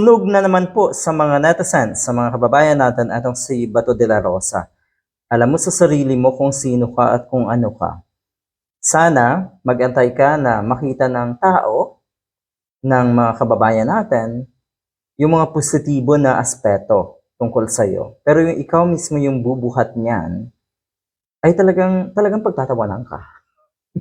Sunog na naman po sa mga netizens, sa mga kababayan natin atong si Bato de la Rosa. Alam mo sa sarili mo kung sino ka at kung ano ka. Sana magantay ka na makita ng tao, ng mga kababayan natin, yung mga positibo na aspeto tungkol sa iyo. Pero yung ikaw mismo yung bubuhat niyan, ay talagang talagang pagtatawanan ka.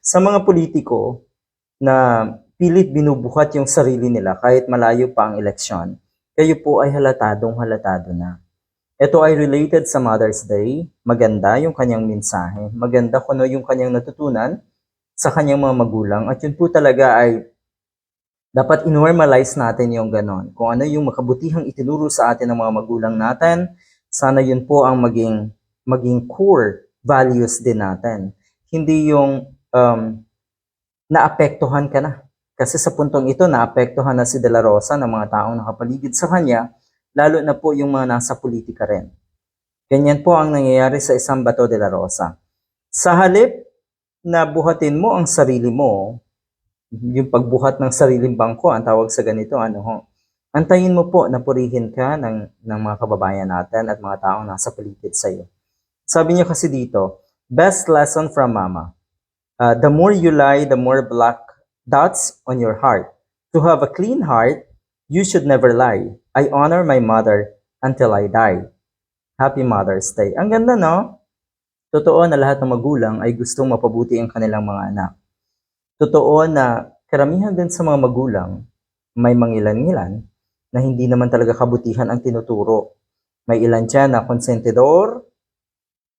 sa mga politiko na pilit binubuhat yung sarili nila kahit malayo pa ang eleksyon, kayo po ay halatadong halatado na. Ito ay related sa Mother's Day. Maganda yung kanyang mensahe. Maganda kung ano yung kanyang natutunan sa kanyang mga magulang. At yun po talaga ay dapat inormalize natin yung ganon. Kung ano yung makabutihang itinuro sa atin ng mga magulang natin, sana yun po ang maging, maging core values din natin. Hindi yung um, naapektuhan ka na. Kasi sa puntong ito, naapektuhan na si De La Rosa ng mga taong nakapaligid sa kanya, lalo na po yung mga nasa politika rin. Ganyan po ang nangyayari sa isang bato de la Rosa. Sa halip na buhatin mo ang sarili mo, yung pagbuhat ng sariling bangko, ang tawag sa ganito, ano ho, antayin mo po na purihin ka ng, ng mga kababayan natin at mga taong nasa paligid sa iyo. Sabi niyo kasi dito, best lesson from mama. Uh, the more you lie, the more black dots on your heart. To have a clean heart, you should never lie. I honor my mother until I die. Happy Mother's Day. Ang ganda, no? Totoo na lahat ng magulang ay gustong mapabuti ang kanilang mga anak. Totoo na karamihan din sa mga magulang, may mangilan-ngilan na hindi naman talaga kabutihan ang tinuturo. May ilan dyan na konsentidor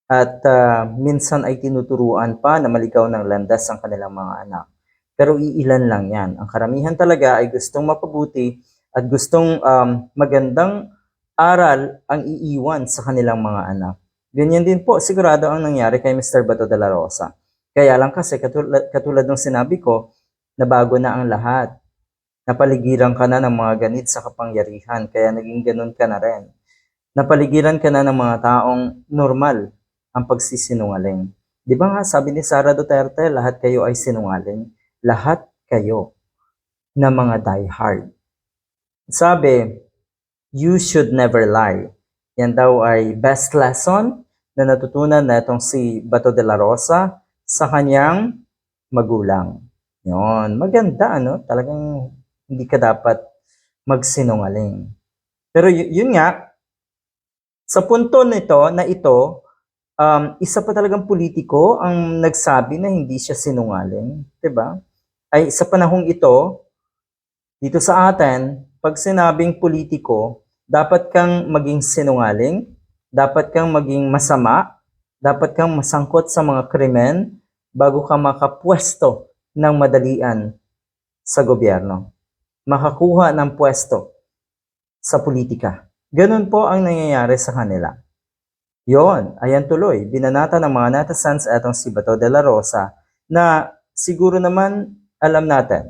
at ah, minsan ay tinuturuan pa na maligaw ng landas ang kanilang mga anak. Pero iilan lang yan. Ang karamihan talaga ay gustong mapabuti at gustong um, magandang aral ang iiwan sa kanilang mga anak. Ganyan din po sigurado ang nangyari kay Mr. Bato de la Rosa. Kaya lang kasi katulad, katulad ng sinabi ko, nabago na ang lahat. Napaligiran ka na ng mga ganit sa kapangyarihan, kaya naging ganun ka na rin. Napaligiran ka na ng mga taong normal ang pagsisinungaling. Di ba nga sabi ni Sara Duterte, lahat kayo ay sinungaling. Lahat kayo na mga diehard. Sabi, you should never lie. Yan daw ay best lesson na natutunan na itong si Bato de la Rosa sa kanyang magulang. Yon, maganda ano, talagang hindi ka dapat magsinungaling. Pero yun nga, sa punto nito na ito, um, isa pa talagang politiko ang nagsabi na hindi siya sinungaling, 'di ba? Ay sa panahong ito, dito sa atin, pag sinabing politiko, dapat kang maging sinungaling, dapat kang maging masama, dapat kang masangkot sa mga krimen bago ka makapwesto ng madalian sa gobyerno. Makakuha ng pwesto sa politika. Ganun po ang nangyayari sa kanila. Yon, ayan tuloy, binanata ng mga netizens etong si Bato de la Rosa na siguro naman alam natin,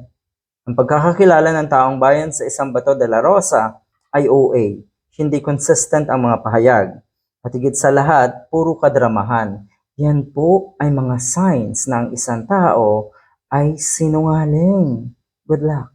ang pagkakakilala ng taong bayan sa isang Bato de la Rosa ay OA. Hindi consistent ang mga pahayag. At higit sa lahat, puro kadramahan. Yan po ay mga signs na ang isang tao ay sinungaling. Good luck.